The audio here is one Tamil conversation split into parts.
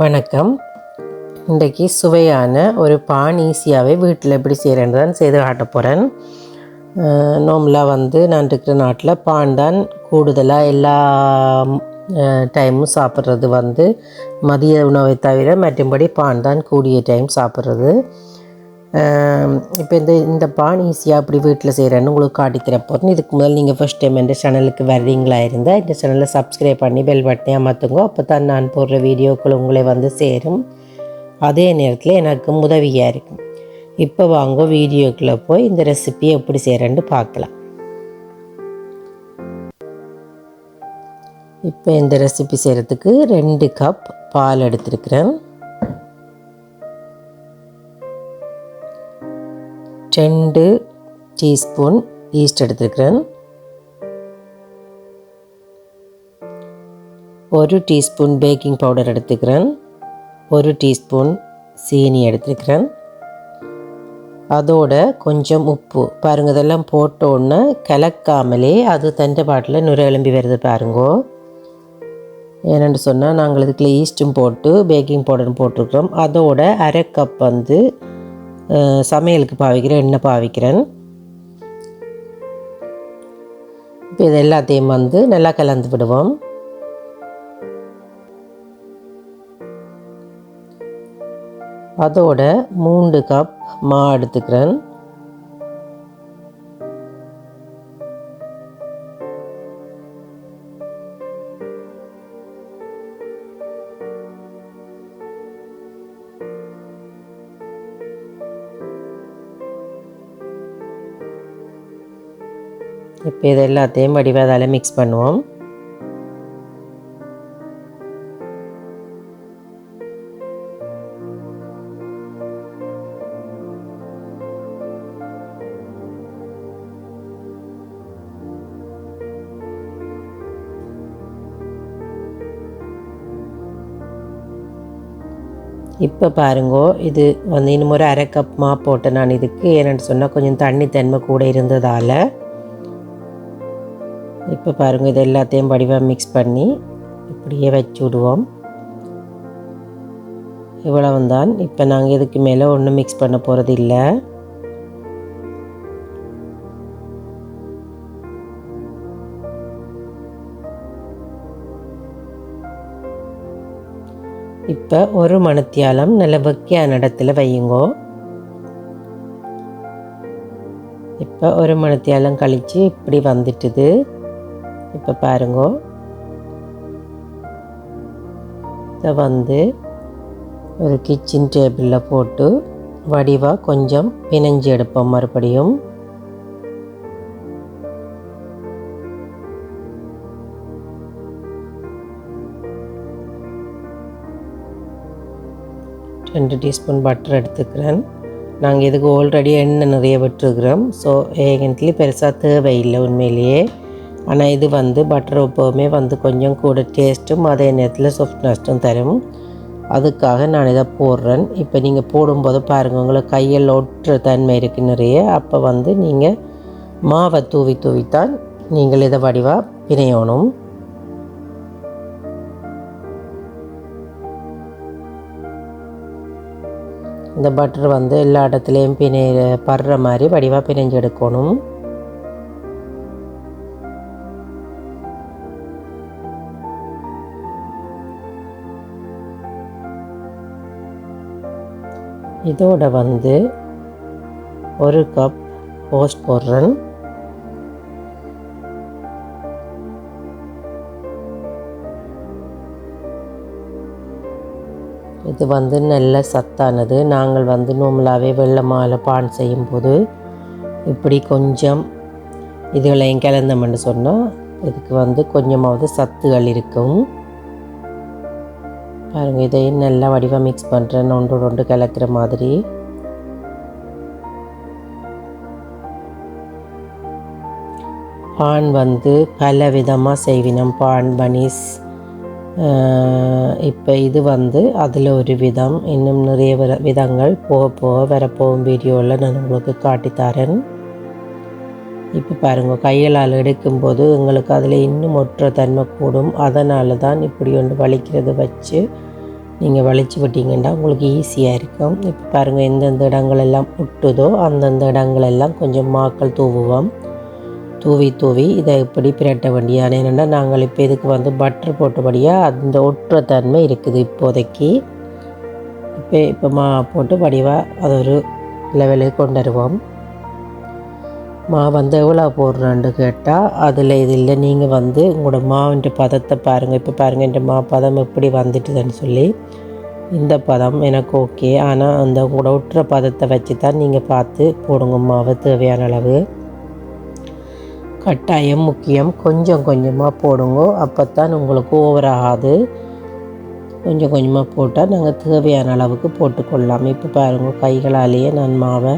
வணக்கம். இன்றைக்கு சுவையான ஒரு பான் ஈஸியாகவே வீட்டில் எப்படி செய்கிறேன்னு தான் செய்து காட்ட போகிறேன். நோம்பலாக வந்து நான் இருக்கிற நாட்டில் பான் தான் கூடுதலாக எல்லா டைமும் சாப்பிட்றது வந்து மதிய உணவை தவிர மற்றும்படி பான் தான் கூடிய டைம் சாப்பிட்றது. இப்போ இந்த இந்த பானி ஈஸியாக அப்படி வீட்டில் செய்கிறேன்னு உங்களுக்கு காட்டித்தர போகிறேன் இதுக்கு முதல் நீங்கள் ஃபஸ்ட் டைம் இந்த சேனலுக்கு வர்றீங்களா இருந்தால் இந்த சேனலை சப்ஸ்கிரைப் பண்ணி பெல் பட்டனே அமர்த்துங்க. அப்போ தான் நான் போடுற வீடியோக்கள் உங்களை வந்து சேரும். அதே நேரத்தில் எனக்கு உதவியாக இருக்கும். இப்போ வாங்க வீடியோக்குள்ளே போய் இந்த ரெசிபியை எப்படி செய்கிறேன்னு பார்க்கலாம். இப்போ இந்த ரெசிபி செய்கிறதுக்கு ரெண்டு கப் பால் எடுத்துருக்கிறேன். ரெண்டு டீஸ்பூன் ஈஸ்ட் எடுத்துருக்கிறேன். ஒரு டீஸ்பூன் பேக்கிங் பவுடர் எடுத்துக்கிறேன் ஒரு டீஸ்பூன் சீனி எடுத்துருக்கிறேன். அதோட கொஞ்சம் உப்பு. பாருங்க இதெல்லாம் போட்ட உடனே கலக்காமலே அது தண்டை பாட்டில் நுரை எலும்பி வருது பாருங்கோ. ஏன்னு சொன்னால் நாங்கள் இதுக்குள்ள ஈஸ்ட்டும் போட்டு பேக்கிங் பவுடரும் போட்டிருக்கிறோம். அதோட அரை கப் வந்து சமையலுக்கு பாவிக்கிறேன் எண்ணெய் பாவிக்கிறேன்? இப்போ இது எல்லாத்தையும் வந்து நல்லா கலந்து விடுவோம். அதோட மூன்று கப் மா எடுத்துக்கிறேன். இப்போ இது எல்லாத்தையும் வடிவாதால் மிக்ஸ் பண்ணுவோம். இப்போ பாருங்கோ இது வந்து இன்னும் ஒரு அரை கப் மா போட்டேன் நான் இதுக்கு. ஏன்னு சொன்னால் கொஞ்சம் தண்ணி தன்மை கூட இருந்ததால். இப்போ பாருங்கள் இது எல்லாத்தையும் வடிவாக மிக்ஸ் பண்ணி இப்படியே வச்சு விடுவோம். இவ்வளவுந்தான் இப்போ நாங்கள் இதுக்கு மேலே ஒன்றும் மிக்ஸ் பண்ண போகிறது இல்லை. இப்போ ஒரு மணத்தியாலம் நல்ல வெக்கையான இடத்துல வையுங்கோ. இப்போ ஒரு மணத்தியாலம் கழித்து இப்படி வந்துட்டுது. இப்போ பாருங்க. இதை வந்து ஒரு கிச்சன் டேபிளில் போட்டு வடிவாக கொஞ்சம் பிணைஞ்சு எடுப்போம் மறுபடியும். ரெண்டு டீஸ்பூன் பட்டர் எடுத்துக்கிறேன். நாங்கள் இதுக்கு ஆல்ரெடி எண்ணெய் நிறைய விட்டுருக்குறோம். ஸோ ஏகன்ட்லி பெருசாக தேவையில்லை உண்மையிலேயே. ஆனால் இது வந்து பட்டர் எப்போவுமே வந்து கொஞ்சம் கூட டேஸ்ட்டும் அதே நேரத்தில் சாஃப்ட்னஸ்ட்டும் தரும். அதுக்காக நான் இதை போடுறேன். இப்போ நீங்கள் போடும்போது பாருங்கள் உங்களுக்கு கையில் ஒட்டுற தன்மை இருக்குது நிறைய. அப்போ வந்து நீங்கள் மாவை தூவி தூவித்தான் நீங்கள் இதை வடிவாக பிணையணும். இந்த பட்டர் வந்து எல்லா இடத்துலையும் பிணை படுற மாதிரி வடிவாக பிணைஞ்சு எடுக்கணும் இதோட வந்து ஒரு கப் போஸ்ட் போடுறேன். இது வந்து நல்ல சத்தானது. நாங்கள் வந்து நோம்பலாகவே வெள்ளை மாலை பான் செய்யும்போது இப்படி கொஞ்சம் இதுகளையும் கிளந்தோம்னு சொன்னால் இதுக்கு வந்து கொஞ்சமாவது சத்துகள் இருக்கும். பாருங்கள் இதையும் நல்லா வடிவாக மிக்ஸ் பண்ணுறேன் ஒன்று ரெண்டு கலக்கிற மாதிரி. பான் வந்து பல விதமாக செய்வினம். பான் பனீஸ் இப்போ இது வந்து அதில் ஒரு விதம். இன்னும் நிறைய வித விதங்கள். போக போக வரப்போகும் வீடியோவில் நான் உங்களுக்கு காட்டித்தரேன். இப்போ பாருங்கள் கையலால் எடுக்கும்போது எங்களுக்கு அதில் இன்னும் ஒற்ற தன்மை கூடும். அதனால தான் இப்படி ஒன்று வலிக்கிறது வச்சு நீங்கள் வலிச்சு விட்டீங்கன்னா உங்களுக்கு ஈஸியாக இருக்கும். இப்போ பாருங்கள் எந்தெந்த இடங்கள் எல்லாம் ஒட்டுதோ அந்தந்த இடங்கள் எல்லாம் கொஞ்சம் மாக்கள் தூவுவோம். தூவி தூவி இதை இப்படி பிரட்ட வேண்டியான என்னென்னா நாங்கள் இப்போ இதுக்கு வந்து பட்டர் போட்டபடியாக அந்த ஒட்டுற தன்மை இருக்குது இப்போதைக்கு. இப்போ இப்போ மா போட்டு வடிவாக அது ஒரு லெவலுக்கு கொண்டு வருவோம். மா வந்து எவ்வளோ போடுறான்னு கேட்டால் அதில் இது இல்லை நீங்கள் வந்து உங்களோட மாவிൻ്റെ பதத்தை பாருங்கள் இப்போ பாருங்கள் இந்த மா பதம் எப்படி வந்துட்டுதுன்னு சொல்லி. இந்த பதம் எனக்கு ஓகே ஆனால் அந்த உங்களோட ஒட்டுற பதத்தை வச்சு தான் நீங்கள் பார்த்து போடுங்க மாவை தேவையான அளவு. கட்டாயம் முக்கியம் கொஞ்சம் கொஞ்சமாக போடுங்க அப்போ தான் உங்களுக்கு ஓவர் ஆகாது. கொஞ்சம் கொஞ்சமாக போட்டால் நாங்கள் தேவையான அளவுக்கு போட்டுக்கொள்ளலாம் இப்போ பாருங்கள் கைகளாலேயே நான் மாவை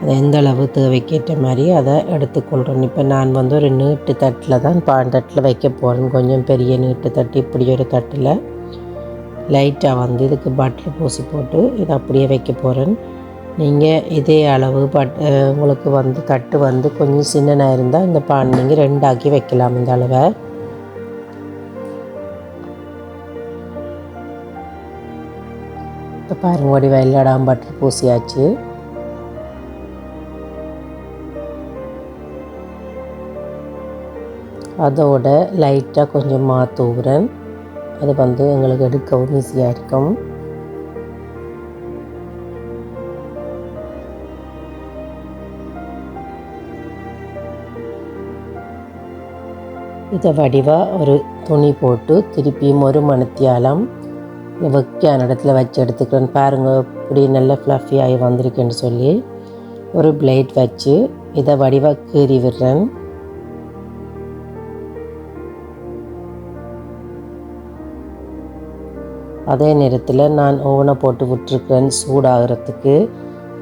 அதை எந்த அளவு தேவைக்கேற்ற மாதிரி அதை எடுத்துக்கொள்கிறேன் இப்போ நான் வந்து ஒரு நீட்டு தட்டில் தான் பான் தட்டில் வைக்க போகிறேன். கொஞ்சம் பெரிய நீட்டு தட்டு இப்படி ஒரு தட்டில். லைட்டாக வந்து இதுக்கு பட்டர் பூசி போட்டு இதை அப்படியே வைக்க போகிறேன். நீங்கள் இதே அளவு பட் உங்களுக்கு வந்து தட்டு வந்து கொஞ்சம் சின்னனாக இருந்தால் இந்த பான் நீங்கள் ரெண்டாக்கி வைக்கலாம் இந்த அளவை. இப்போ பாருங்க வடிவா இல்லாடாம் பட்டர் பூசியாச்சு. அதோட லைட்டாக கொஞ்சம் மாற்றூறேன் அது வந்து எங்களுக்கு எடுக்கவும் ஈஸியாக இருக்கும். இதை வடிவாக ஒரு துணி போட்டு திருப்பியும் ஒரு மணத்தியாலம் வைக்கான இடத்துல வச்சு எடுத்துக்கிறேன். பாருங்கள் இப்படி நல்ல ஃப்ளஃபியாகி வந்திருக்குன்னு சொல்லி ஒரு பிளேட் வச்சு இதை வடிவாக கீறி விடுறேன். அதே நேரத்தில் நான் ஓவனை போட்டு விட்டுருக்கேன் சூடாகிறதுக்கு.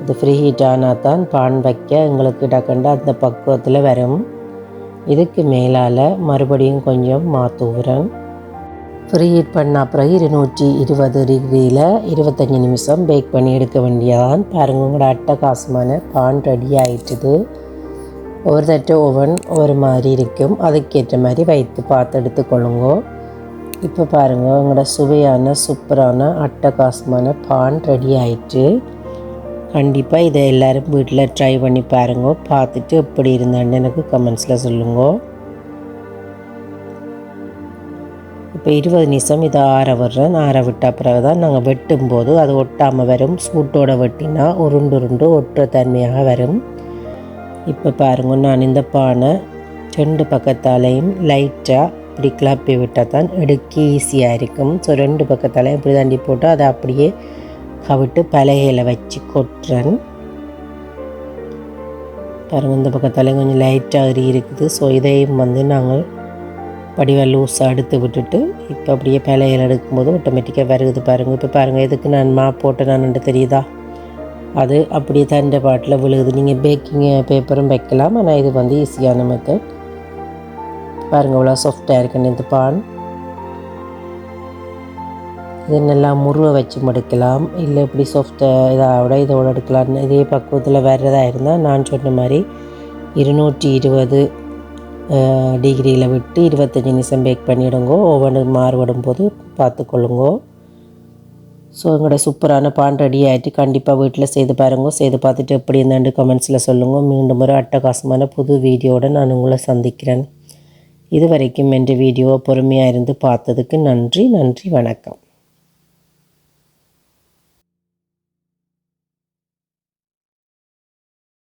இது ஃப்ரீ ஹீட் ஆனால் தான் பான் வைக்க எங்களுக்கு டக்கண்டு அந்த பக்குவத்தில் வரும். இதுக்கு மேலால் மறுபடியும் கொஞ்சம் மாற்றுகிறேன் ஃப்ரீ ஹீட் பண்ண பிறகு இருநூற்றி இருபது டிகிரியில் இருபத்தஞ்சி நிமிஷம் பேக் பண்ணி எடுக்க வேண்டியதான் பாருங்கள் உங்களோட அட்டகாசமான பான் ரெடி ஆயிட்டுது. ஒரு தட்டு ஓவன் ஒரு மாதிரி இருக்கும். அதுக்கேற்ற மாதிரி வைத்து பார்த்து எடுத்துக்கொள்ளுங்கோ. இப்போ பாருங்கள் உங்களோட சுவையான சூப்பரான அட்டகாசமான பான் ரெடி ஆயிட்டு கண்டிப்பாக இதை எல்லோரும் வீட்டில் ட்ரை பண்ணி பாருங்க. பார்த்துட்டு எப்படி இருந்தான்னு எனக்கு கமெண்ட்ஸில் சொல்லுங்க. இப்போ இருபது நிமிஷம் இதை ஆற விடுறேன். ஆற விட்ட பிறகு தான் நாங்கள் வெட்டும்போது அது ஒட்டாமல் வரும். சூட்டோட வெட்டினா உருண்டு உருண்டு ஒட்டுற தன்மையாக வரும். இப்போ பாருங்க நான் இந்த பானை ரெண்டு பக்கத்தாலையும் லைட்டாக இப்படி கிளப்பி விட்டால் தான் எடுக்க ஈஸியாக இருக்கும். ஸோ ரெண்டு பக்கத்தாலையும் இப்படி தாண்டி போட்டு அதை அப்படியே கவிட்டு பலகையில் வச்சு கொட்டுறேன். பாருங்கள் இந்த பக்கத்தாலையும் கொஞ்சம் லைட்டாக அரி இருக்குது. ஸோ இதையும் வந்து நாங்கள் படிவை லூஸாக எடுத்து விட்டுட்டு இப்போ அப்படியே பலையில் எடுக்கும்போது ஆட்டோமேட்டிக்காக வருகுது பாருங்கள் இப்போ பாருங்கள் எதுக்கு நான் மா போட்டு நான் தெரியுதா? அது அப்படியே தண்டை பாட்டில் விழுகுது. நீங்கள் பேக்கிங் பேப்பரும் வைக்கலாம். ஆனால் இது வந்து ஈஸியான மெத்தட் பாருங்கள் இவ்வளோ சாஃப்டாக இருக்குன்னு இந்த பான் இது நல்லா முருவை வச்சு மடுக்கலாம். இல்லை இப்படி சாஃப்டாக இதாக இதோட எடுக்கலாம். இதே பக்குவத்தில் வர்றதா இருந்தால் நான் சொன்ன மாதிரி இருநூற்றி இருபது டிகிரியில் விட்டு இருபத்தஞ்சி நிமிஷம் பேக் பண்ணிவிடுங்கோ ஒவ்வொன்று மாறுபடும் போது பார்த்துக்கொள்ளுங்கோ ஸோ எங்களோட சூப்பரான பான் ரெடி ஆகிட்டு கண்டிப்பாக வீட்டில் செய்து பாருங்க. செய்து பார்த்துட்டு எப்படி இருந்தாண்டு கமெண்ட்ஸில் சொல்லுங்கள் மீண்டும் ஒரு அட்டகாசமான புது வீடியோட நான் உங்களை சந்திக்கிறேன். இதுவரைக்கும் என்ற வீடியோவை பொறுமையாக இருந்து பார்த்ததுக்கு நன்றி நன்றி வணக்கம்.